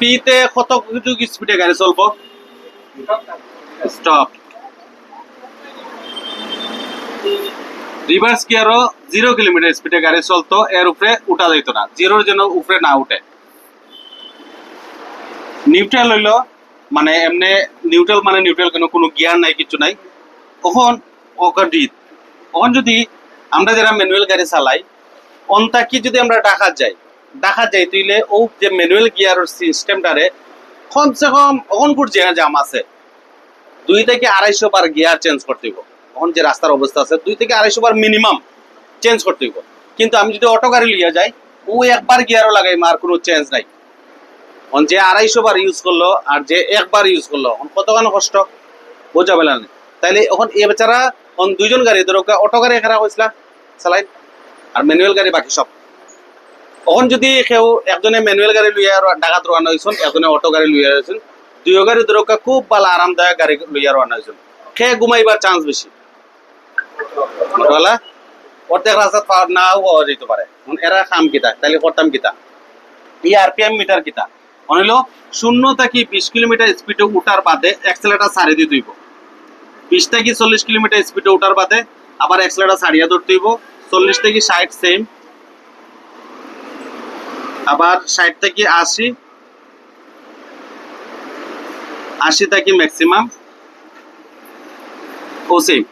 পিতে কত কিছু স্পিডে গাড়ি চলবো? স্টপ রিভার্স গিয়ারও জিরো কিলোমিটার স্পিডে গাড়ি চলতো, এর উপরে উঠা যাইত না। জিরোর জন্য উপরে না উঠে। নিউট্রাল হইল মানে এমনি নিউট্রাল মানে নিউট্রাল কেন, কোনো গিয়ার নাই, কিছু নাই। কখন ডিট তখন যদি আমরা যারা ম্যানুয়াল গাড়ি চালাই, অন্তাকি যদি আমরা ডাকাত যাই ডাকাত যাই তুইলে, ও যে ম্যানুয়াল গিয়ারের সিস্টেমটারে কমসে কম অখন কুট যে জাম আছে। দুই থেকে আড়াইশো বার গিয়ার চেঞ্জ করতে হইব। এখন যে রাস্তার অবস্থা আছে, দুই থেকে আড়াইশো বার মিনিমাম চেঞ্জ করতে হইব। কিন্তু আমি যদি অটো গাড়ি লিয়ে যাই, ও একবার গিয়ারও লাগাই আর কোনো চেঞ্জ নাই। এখন যে আড়াইশো বার ইউজ করল আর যে একবার ইউজ করল এখন কতখানি কষ্ট? বোঝা পেলাম না। তাইলে এখন এ বেচারা এখন দুইজন গাড়ি ধরো অটো গাড়ি খারাপ হয়েছিল চালাই। আর ম্যানুয়াল গাড়ি বাকি সব। এখন যদি কেউ একজনে ম্যানুয়াল গাড়ি লইয়া ডাকাত রওনা হয়েছেন একজনে অটো গাড়ি লইয়া হয়েছেন দুইও গাড়ি ধরো খুব ভালো আরামদায়ক গাড়ি লইয়া রওনা হয়েছেন খেয়ে ঘুমাইবার চান্স বেশি বলা অর্ধেক রাস্তা পাওয়ার নাও পাওয়া যেতে পারে এরা খাম কিতা তাহলে করতাম কিতা। এই আরপিএম মিটার কিতা। হইল শূন্য থেকে বিশ কিলোমিটার স্পিডে উঠার বাদে অ্যাক্সেলেটার ছাড়িয়ে দিতে হইব বিশ থেকে চল্লিশ কিলোমিটার স্পিডে উঠার বাদে আবার অ্যাক্সেলেটার ছাড়িয়ে ধরতে হইব চল্লিশ থেকে ষাট সেম আবার ষাট থেকে আশি আশি থেকে ম্যাক্সিমাম ও সেম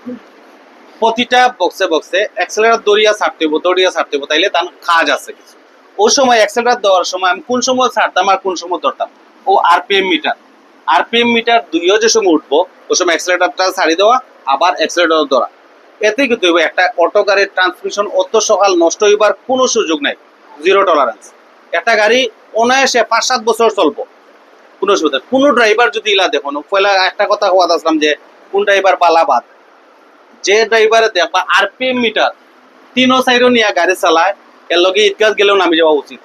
প্রতিটা বক্সে বক্সে অ্যাক্সেলেটার দড়িয়া ছাড়তে হইব দড়িয়া ছাড়তে হইব তাইলে তার কাজ আছে কিছু। ওই সময় অ্যাক্সেলেটার দেওয়ার সময় আমি কোন সময় ছাড়তাম আর কোন সময় ধরতাম? ও আরপিএম মিটার আরপিএম মিটার দুইও যে সময় উঠবো ওই সময় অ্যাক্সেলেটারটা ছাড়ি দেওয়া, আবার অ্যাক্সেলেটার ধরা। এতে কিন্তু একটা অটো গাড়ির ট্রান্সমিশন অত সকাল নষ্ট হইবার কোনো সুযোগ নাই। জিরো টলারেন্স একটা গাড়ি অনায়াসে পাঁচ সাত বছর চলবো। কোনো অসুবিধা কোনো ড্রাইভার যদি ইলা দেখুন পয়লা একটা কথা কোয়া আসলাম যে, কোন ড্রাইভার বালাবাদ যে ড্রাইভারে দেখবা আরপিএম মিটার তিনও সাইডও নিয়ে গাড়ি চালায়, এর লগে ঈদগাহ গেলেও নামি যাওয়া উচিত।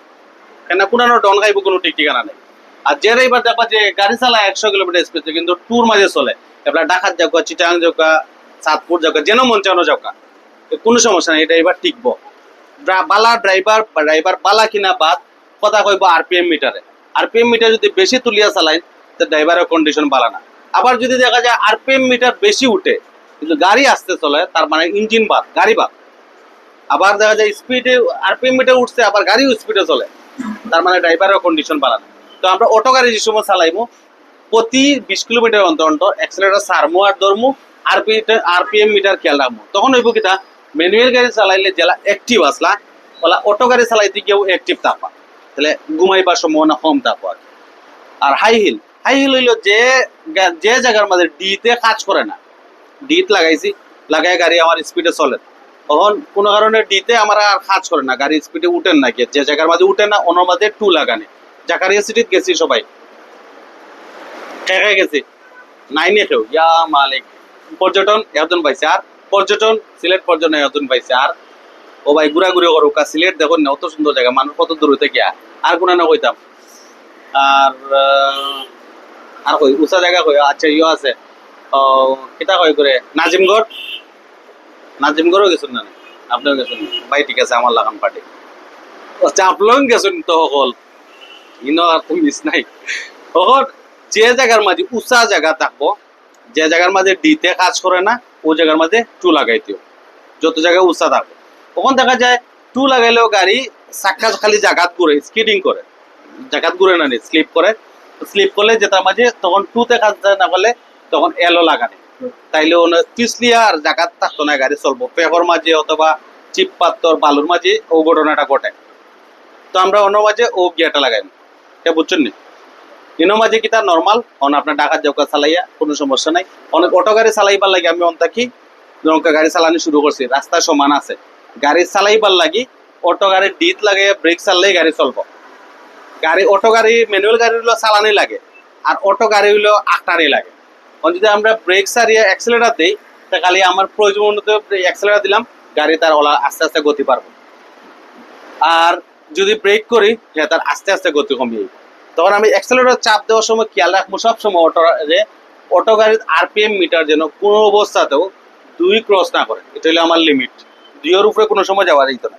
কেন পুরানো ডন খাইব কোনো ঠিক ঠিকানা নেই। আর যে ড্রাইভার দেখবা যে গাড়ি চালায় একশো কিলোমিটার স্পিডে কিন্তু ট্যুর মাঝে চলে। এবার ডাকাত যাওয়া চিটাং যাওয়া চাঁদপুর যাওয়া যেন মন চানো যাওয়া কোনো সমস্যা নেই ড্রাইভার টিকবো বালা ড্রাইভার ড্রাইভার বালা কিনা বাদ কথা কইব আরপিএম মিটারে। আরপিএম মিটার যদি বেশি তুলিয়া চালাই তো ড্রাইভারের কন্ডিশন বালা না। আবার যদি দেখা যায় আরপিএম মিটার বেশি উঠে, কিন্তু গাড়ি আসতে চলে, তার মানে ইঞ্জিন বাদ, গাড়ি বাদ। আবার দেখা যায় স্পিডে আরপিএম মিটার উঠছে, আবার গাড়িও স্পিডে চলে। তার মানে ড্রাইভারের কন্ডিশন বালা না। তো আমরা অটো গাড়ি যে সময় চালাইমু, প্রতি বিশ কিলোমিটার অন্তর অন্তর অ্যাক্সেলেটার সারমু আর ধরমু আরপি আরপিএম মিটার খেয়াল রাখব তখন হইব কিতা ম্যানুয়াল গাড়ি চালাইলে জেলা অ্যাক্টিভ আসলা, ওলা অটো গাড়ি চালাইতে গিয়েও অ্যাক্টিভ থাকবা তাহলে ঘুমাইবার সম্ভাবনা কম থাকব আর আর হাই হিল হাই হিল হইল যে যে জায়গার মধ্যে ডিতে কাজ করে না। ডিত লাগাইছি লাগাই গাড়ি আমার স্পিডে চলে তখন কোনো কারণে ডিতে আমার আর কাজ করে না, গাড়ি স্পিডে উঠেন না গিয়ে। যে জায়গার মাঝে উঠে না, অন্য মাঝে টু লাগানে। জাকারিয়া সিটিত গেছি সবাই। খেয়ে গেছি। নাইনে কেউ ইয়া মালিক। পর্যটন এতজন পাইছে। আর পর্যটন, সিলেট পর্যটন এতজন পাইছে। আর ও ভাই ঘুরাঘুরি করুক, আর সিলেট দেখুন না, অত সুন্দর জায়গা, মানুষ কত দূর হইতে গিয়া। আর কোনো না কইতাম। আর আর কই, উঁচা জায়গা কই? আচ্ছা ইয়ে আছে। কিতা কই করে? নাজিমগড়? নাজিমগড়ও গেছেন না? আপনিও গেছেন ভাই, ঠিক আছে, আমার লাগান পার্টি। আচ্ছা আপনিও গেছেন তো সকল। ইনো আর তো মিস নাই। তখন যে জায়গার মাঝে উঁচা জায়গা থাকব, যে জায়গার মাঝে ডিতে কাজ করে না, ও জায়গার মাঝে টু লাগাইতেও যত জায়গায় উঁচা থাকবে। তখন দেখা যায় টু লাগাইলেও গাড়ি চাক্কা খালি জাগাত ঘুরে, স্কিডিং করে। জাগাত ঘুরে না স্লিপ করে। স্লিপ করলে যেটার মাঝে তখন টুতে কাজ না করলে তখন এলো লাগানে তাইলে পিছলিয়া আর জাগাত থাকতো না, গাড়ি চলবো। পেহর মাঝে অথবা চিপ পাত্তর, বালুর মাঝে ও ঘটনাটা ঘটে। তো আমরা অন্য মাঝে ও গিয়াটা লাগাই এটা বুঝছেন নি? ইনো মাঝে কি তার নর্মাল অন আপনার ডাকাত জৌকা চালাইয়া, কোনো সমস্যা নাই। অনেক অটো গাড়ি চালাইবার লাগে, আমি অন্তাকি নৌকা গাড়ি চালানো শুরু করছি, রাস্তা সমান আছে। গাড়ি চালাইবার লাগি, অটো গাড়ির ডিত লাগে ব্রেক চাললেই গাড়ি চলবো। গাড়ি, অটো গাড়ি ম্যানুয়াল গাড়ি হলো চালানি লাগে, আর অটো গাড়ি হলো আটটানি লাগে। যদি আমরা ব্রেক সারিয়ে অ্যাক্সেলেটার দিই, তা খালি আমার প্রয়োজন মতো অ্যাক্সেলেটার দিলাম, গাড়ি তার ওলা আস্তে আস্তে গতি পারব। আর যদি ব্রেক করি হ্যাঁ তার আস্তে আস্তে গতি কমিয়ে। তখন আমি অ্যাক্সেলেটার চাপ দেওয়ার সময় খেয়াল রাখব সব সময় অটো যে অটো গাড়ির আরপিএম মিটার যেন কোনো অবস্থাতেও দুই ক্রস না করে। এটা হলো আমার লিমিট দুইয়ের উপরে কোনো সময় যাওয়া যেত না।